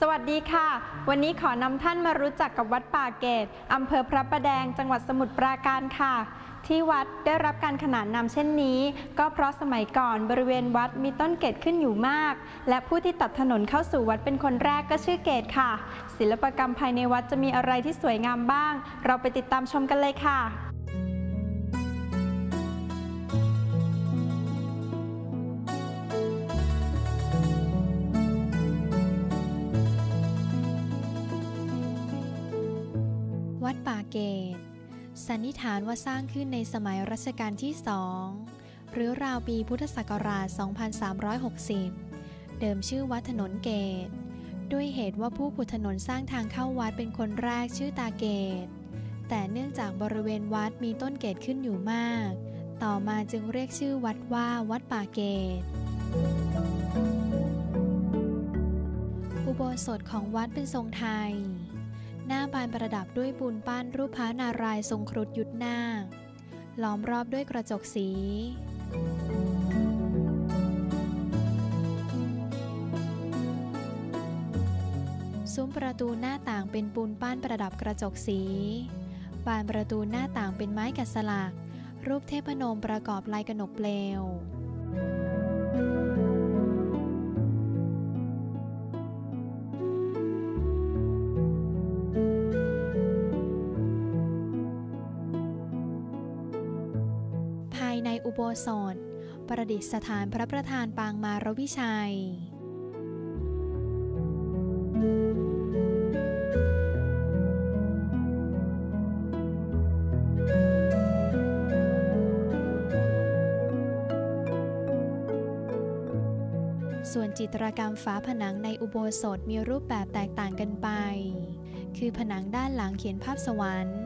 สวัสดีค่ะ วันนี้ขอนำท่านมารู้จักกับวัดป่าเกตอำเภอพระประแดง จังหวัดสมุทรปราการค่ะ ที่วัดได้รับการขนานนามเช่นนี้ ก็เพราะสมัยก่อนบริเวณวัดมีต้นเกตขึ้นอยู่มาก และผู้ที่ตัดถนนเข้าสู่วัดเป็นคนแรกก็ชื่อเกตค่ะ ศิลปกรรมภายในวัดจะมีอะไรที่สวยงามบ้าง เราไปติดตามชมกันเลยค่ะ เกต สันนิษฐานว่าสร้างขึ้นในสมัยรัชกาลที่สองหรือราวปีพุทธศักราช 2360 เดิมชื่อวัดถนนเกต ด้วยเหตุว่าผู้ขุดถนนสร้างทางเข้าวัดเป็นคนแรกชื่อตาเกต แต่เนื่องจากบริเวณวัดมีต้นเกตขึ้นอยู่มาก ต่อมาจึงเรียกชื่อวัดว่าวัดป่าเกต อุโบสถของวัดเป็นทรงไทย หน้าบานประดับด้วยปูนปั้นรูปพระนารายณ์ทรงครุฑยุทธนาคล้อมรอบด้วยกระจกสี ซุ้มประตูหน้าต่างเป็นปูนปั้นประดับกระจกสี บานประตูหน้าต่างเป็นไม้กัดสลัก รูปเทพนมประกอบลายกระหนกเปลว โบสถ ประดิษฐานพระประธานปางมารวิชัย ส่วนจิตรกรรมฝาผนังในอุโบสถมีรูปแบบแตกต่างกันไป คือผนังด้านหลังเขียนภาพสวรรค์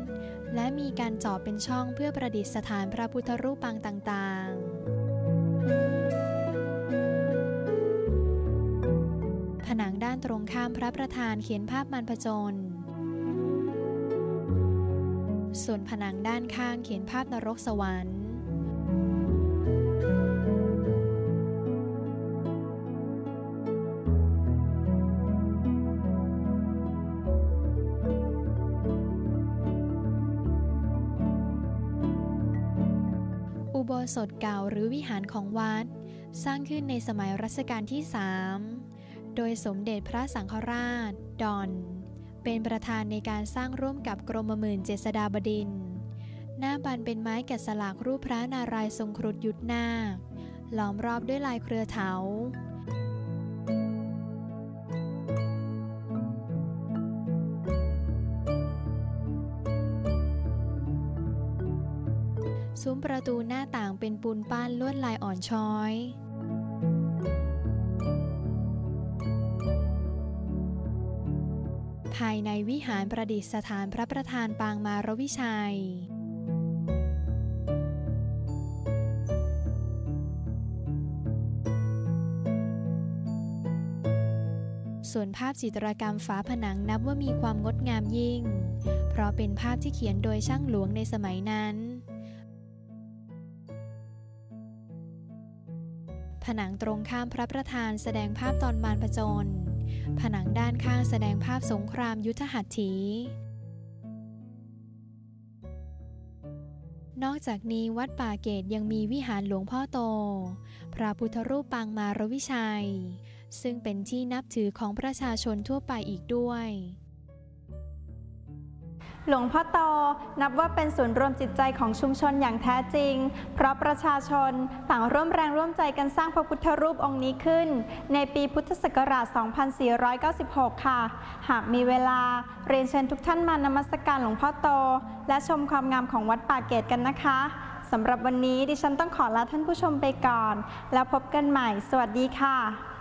และมีการเจาะเป็นช่องเพื่อประดิษฐานพระพุทธรูปปางต่างๆ ผนังด้านตรงข้ามพระประธานเขียนภาพมันผจญส่วนผนังด้านข้างเขียนภาพนรกสวรรค์ โบสถเก่าหรือวิหารของวัด สร้างขึ้นในสมัยรัชกาลที่สามโดยสมเด็จพระสังฆราช ดอน เป็นประธานในการสร้างร่วมกับกรมหมื่นเจษฎาบดิน หน้าบันเป็นไม้แกะสลักรูปพระนารายณ์ทรงครุฑยุทธนาคล้อมรอบด้วยลายเครือเถา ซุ้มประตูหน้าต่างเป็นปูนปั้นลวดลายอ่อนช้อยภายในวิหารประดิษฐานพระประธานปางมารวิชัย ส่วนภาพจิตรกรรมฝาผนังนับว่ามีความงดงามยิ่ง เพราะเป็นภาพที่เขียนโดยช่างหลวงในสมัยนั้น ผนังตรงข้ามพระประธานแสดงภาพตอนมารผจญ ผนังด้านข้างแสดงภาพสงครามยุทธหัตถี นอกจากนี้วัดป่าเกตยังมีวิหารหลวงพ่อโต พระพุทธรูปปางมารวิชัย ซึ่งเป็นที่นับถือของประชาชนทั่วไปอีกด้วย หลวงพ่อโตนับว่าเป็นศูนย์รวมจิตใจของชุมชนอย่างแท้จริง เพราะประชาชนต่างร่วมแรงร่วมใจกันสร้างพระพุทธรูปองค์นี้ขึ้น ในปีพุทธศักราช 2496 ค่ะ หากมีเวลาเรียนเชิญทุกท่านมานมัสการหลวงพ่อโต และชมความงามของวัดป่าเกตกันนะคะสำหรับวันนี้ดิฉันต้องขอลาท่านผู้ชมไปก่อน แล้วพบกันใหม่ สวัสดีค่ะ